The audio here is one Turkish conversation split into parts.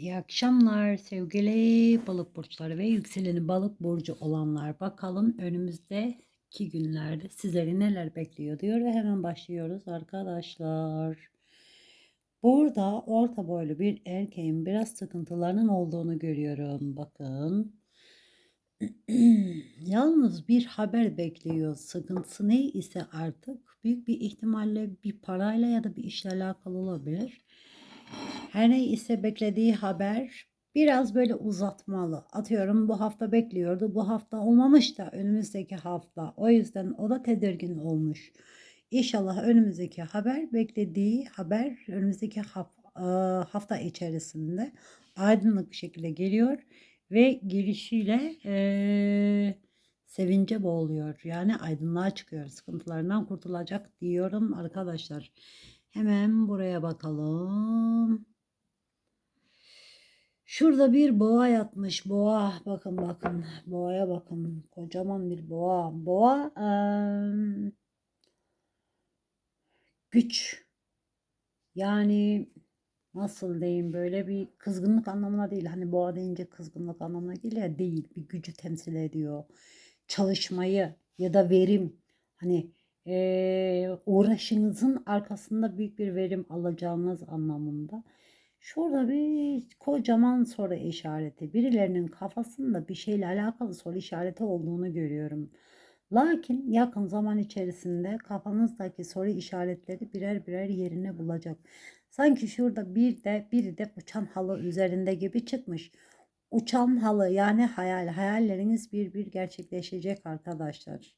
İyi akşamlar sevgili balık burçları ve yükseleni balık burcu olanlar. Bakalım önümüzdeki günlerde sizleri neler bekliyor diyor ve hemen başlıyoruz arkadaşlar. Burada orta boylu bir erkeğin biraz sıkıntılarının olduğunu görüyorum. Bakın. Yalnız bir haber bekliyor. Sıkıntısı ne ise artık büyük bir ihtimalle bir parayla ya da bir işle alakalı olabilir. Her ne ise beklediği haber biraz böyle uzatmalı. Atıyorum bu hafta bekliyordu. Bu hafta olmamış da önümüzdeki hafta. O yüzden o da tedirgin olmuş. İnşallah önümüzdeki haber beklediği haber önümüzdeki e, hafta içerisinde aydınlık bir şekilde geliyor ve girişiyle e, sevince boğuluyor. Yani aydınlığa çıkıyor. Sıkıntılarından kurtulacak diyorum arkadaşlar. Hemen buraya bakalım. Şurada bir boğa yatmış. Boğa bakın bakın. Boğaya bakın. Kocaman bir boğa. Boğa eee, güç. Yani nasıl diyeyim böyle bir kızgınlık anlamına değil. Hani boğa deyince kızgınlık anlamına ya değil. Bir gücü temsil ediyor. Çalışmayı ya da verim. Hani eee, uğraşınızın arkasında büyük bir verim alacağınız anlamında. Şurada bir kocaman soru işareti. Birilerinin kafasında bir şeyle alakalı soru işareti olduğunu görüyorum. Lakin yakın zaman içerisinde kafanızdaki soru işaretleri birer birer yerini bulacak. Sanki şurada bir de biri de uçan halı üzerinde gibi çıkmış. Uçan halı yani hayal. Hayalleriniz bir bir gerçekleşecek arkadaşlar.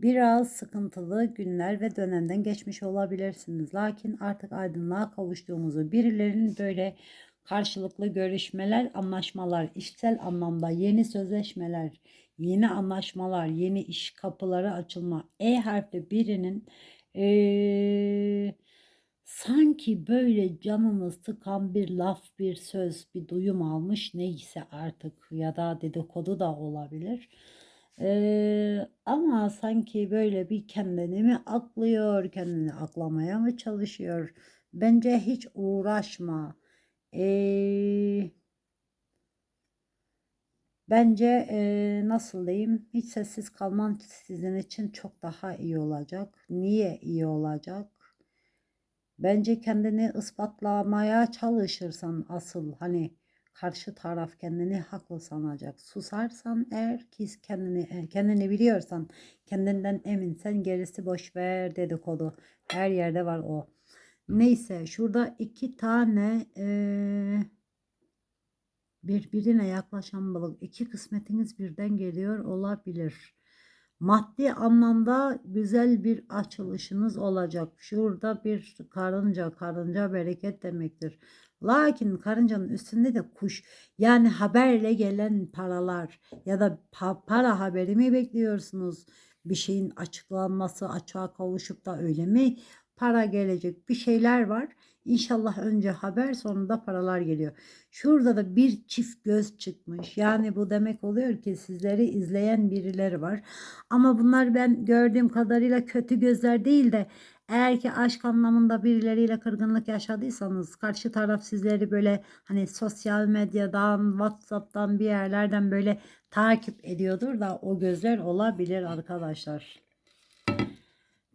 Biraz sıkıntılı günler ve dönemden geçmiş olabilirsiniz. Lakin artık aydınlığa kavuştuğumuzu, birilerinin böyle karşılıklı görüşmeler, anlaşmalar, işsel anlamda yeni sözleşmeler, yeni anlaşmalar, yeni iş kapıları açılma. E harfli birinin eee, sanki böyle canını sıkan bir laf, bir söz, bir duyum almış neyse artık ya da dedikodu da olabilir. Eee, ama sanki böyle bir kendini mi aklıyor, kendini aklamaya mı çalışıyor? Bence hiç uğraşma. Eee, bence eee, nasıl diyeyim? Hiç sessiz kalman sizin için çok daha iyi olacak. Niye iyi olacak? Bence kendini ispatlamaya çalışırsan asıl hani karşı taraf kendini haklı sanacak. Susarsan eğer ki kendini kendini biliyorsan, kendinden eminsen gerisi boş ver dedikodu. Her yerde var o. Neyse şurada iki tane eee, birbirine yaklaşan balık. iki kısmetiniz birden geliyor olabilir. Maddi anlamda güzel bir açılışınız olacak. Şurada bir karınca, karınca bereket demektir. Lakin karıncanın üstünde de kuş yani haberle gelen paralar ya da pa- para haberi mi bekliyorsunuz? Bir şeyin açıklanması, açığa kavuşup da öyle mi? Para gelecek bir şeyler var. İnşallah önce haber sonunda paralar geliyor. Şurada da bir çift göz çıkmış. Yani bu demek oluyor ki sizleri izleyen birileri var. Ama bunlar ben gördüğüm kadarıyla kötü gözler değil de eğer ki aşk anlamında birileriyle kırgınlık yaşadıysanız karşı taraf sizleri böyle hani sosyal medyadan, WhatsApp'tan bir yerlerden böyle takip ediyordur da o gözler olabilir arkadaşlar.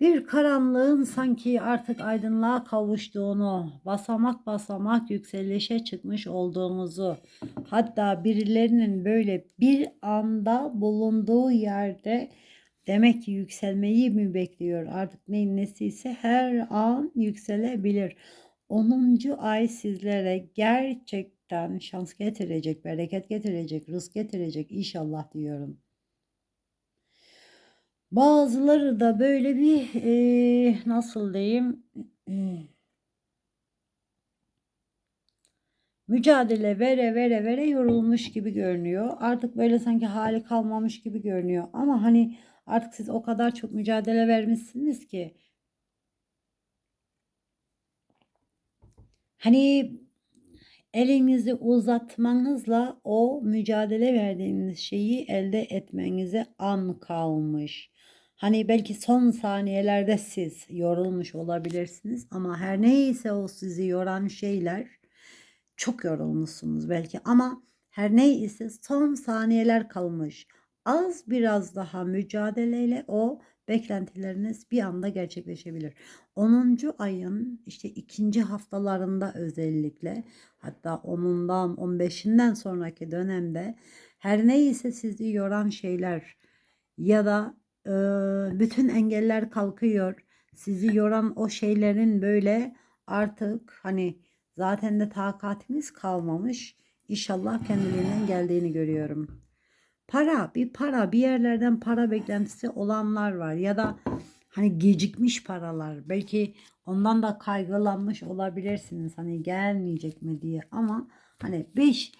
Bir karanlığın sanki artık aydınlığa kavuştuğunu, basamak basamak yükselişe çıkmış olduğumuzu, hatta birilerinin böyle bir anda bulunduğu yerde demek ki yükselmeyi mi bekliyor? Artık neyin nesi ise her an yükselebilir. 10. ay sizlere gerçekten şans getirecek, bereket getirecek, rızk getirecek inşallah diyorum. Bazıları da böyle bir eee, nasıl diyeyim mücadele vere vere vere yorulmuş gibi görünüyor. Artık böyle sanki hali kalmamış gibi görünüyor. Ama hani artık siz o kadar çok mücadele vermişsiniz ki hani elinizi uzatmanızla o mücadele verdiğiniz şeyi elde etmenize an kalmış. Hani belki son saniyelerde siz yorulmuş olabilirsiniz ama her neyse o sizi yoran şeyler Çok yorulmuşsunuz belki ama her neyse son saniyeler kalmış. Az biraz daha mücadeleyle o beklentileriniz bir anda gerçekleşebilir. 10. ayın işte ikinci haftalarında özellikle hatta 10'undan 15'inden sonraki dönemde her neyse sizi yoran şeyler ya da e, bütün engeller kalkıyor. Sizi yoran o şeylerin böyle artık hani zaten de takatimiz kalmamış. İnşallah kendiliğinden geldiğini görüyorum. Para, bir para, bir yerlerden para beklentisi olanlar var ya da hani gecikmiş paralar. Belki ondan da kaygılanmış olabilirsiniz. Hani gelmeyecek mi diye ama hani beş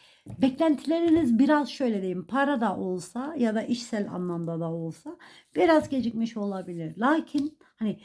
beklentileriniz biraz şöyle diyeyim para da olsa ya da işsel anlamda da olsa biraz gecikmiş olabilir. Lakin hani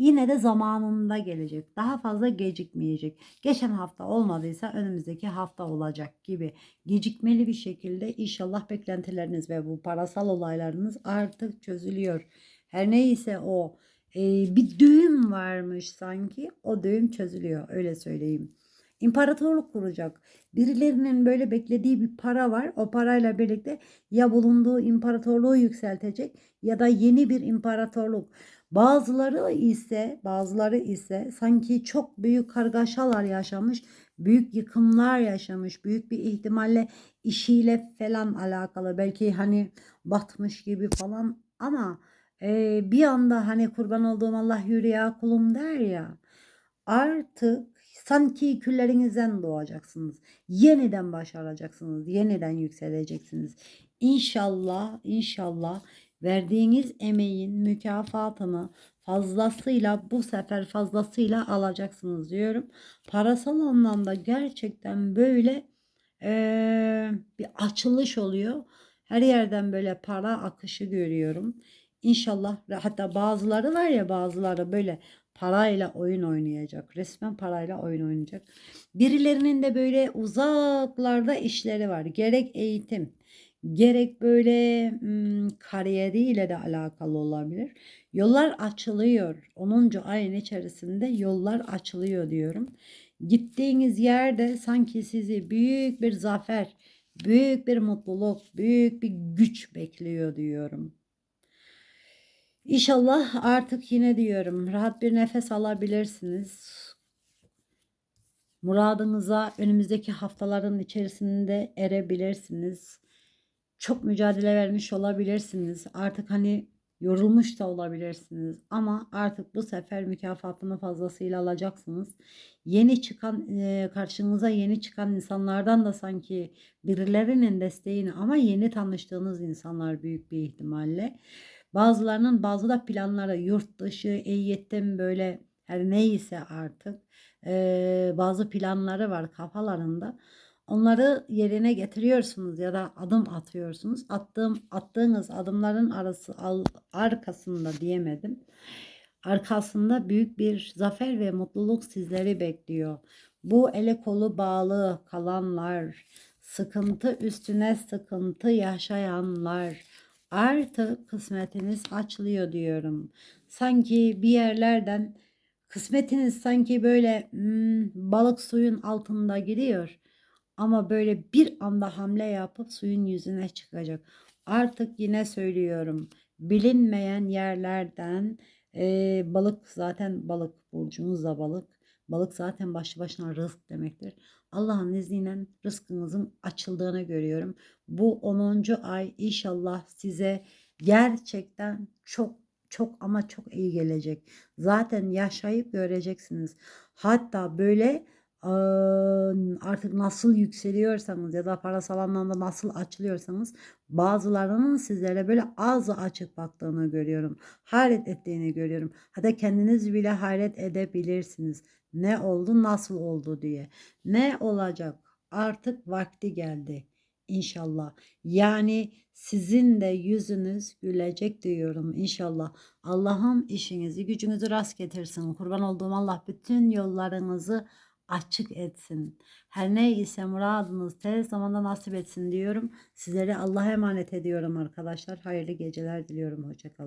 yine de zamanında gelecek. Daha fazla gecikmeyecek. Geçen hafta olmadıysa önümüzdeki hafta olacak gibi gecikmeli bir şekilde inşallah beklentileriniz ve bu parasal olaylarınız artık çözülüyor. Her neyse o e, bir düğüm varmış sanki o düğüm çözülüyor öyle söyleyeyim. İmparatorluk kuracak. Birilerinin böyle beklediği bir para var. O parayla birlikte ya bulunduğu imparatorluğu yükseltecek ya da yeni bir imparatorluk. Bazıları ise bazıları ise sanki çok büyük kargaşalar yaşamış, büyük yıkımlar yaşamış, büyük bir ihtimalle işiyle falan alakalı. Belki hani batmış gibi falan ama e, bir anda hani kurban olduğum Allah yürü ya kulum der ya. Artık sanki küllerinizden doğacaksınız. Yeniden başaracaksınız. Yeniden yükseleceksiniz. İnşallah, inşallah verdiğiniz emeğin mükafatını fazlasıyla bu sefer fazlasıyla alacaksınız diyorum. Parasal anlamda gerçekten böyle eee, bir açılış oluyor. Her yerden böyle para akışı görüyorum. İnşallah hatta bazıları var ya bazıları böyle parayla oyun oynayacak. Resmen parayla oyun oynayacak. Birilerinin de böyle uzaklarda işleri var. Gerek eğitim, gerek böyle kariyeriyle de alakalı olabilir. Yollar açılıyor. 10. ayın içerisinde yollar açılıyor diyorum. Gittiğiniz yerde sanki sizi büyük bir zafer, büyük bir mutluluk, büyük bir güç bekliyor diyorum. İnşallah artık yine diyorum rahat bir nefes alabilirsiniz. Muradınıza önümüzdeki haftaların içerisinde erebilirsiniz. Çok mücadele vermiş olabilirsiniz. Artık hani yorulmuş da olabilirsiniz ama artık bu sefer mükafatını fazlasıyla alacaksınız. Yeni çıkan e, karşınıza yeni çıkan insanlardan da sanki birilerinin desteğini ama yeni tanıştığınız insanlar büyük bir ihtimalle Bazılarının bazı da planları yurt dışı, eyyetten böyle her neyse artık e, bazı planları var kafalarında. Onları yerine getiriyorsunuz ya da adım atıyorsunuz. Attığım attığınız adımların arası arkasında diyemedim. Arkasında büyük bir zafer ve mutluluk sizleri bekliyor. Bu ele kolu bağlı kalanlar, sıkıntı üstüne sıkıntı yaşayanlar, artık kısmetiniz açılıyor diyorum. Sanki bir yerlerden kısmetiniz sanki böyle hmm, balık suyun altında gidiyor. Ama böyle bir anda hamle yapıp suyun yüzüne çıkacak. Artık yine söylüyorum. Bilinmeyen yerlerden e, balık zaten balık burcunuz da balık. Balık zaten başlı başına rızk demektir. Allah'ın izniyle rızkınızın açıldığını görüyorum. Bu 10. ay inşallah size gerçekten çok çok ama çok iyi gelecek. Zaten yaşayıp göreceksiniz. Hatta böyle artık nasıl yükseliyorsanız ya da parasal anlamda nasıl açılıyorsanız bazılarının sizlere böyle ağzı açık baktığını görüyorum. Hayret ettiğini görüyorum. Hatta kendiniz bile hayret edebilirsiniz. Ne oldu nasıl oldu diye. Ne olacak artık vakti geldi inşallah. Yani sizin de yüzünüz gülecek diyorum inşallah. Allah'ım işinizi gücünüzü rast getirsin. Kurban olduğum Allah bütün yollarınızı açık etsin. Her ne ise muradınız tez zamanda nasip etsin diyorum. Sizleri Allah'a emanet ediyorum arkadaşlar. Hayırlı geceler diliyorum. Hoşçakalın.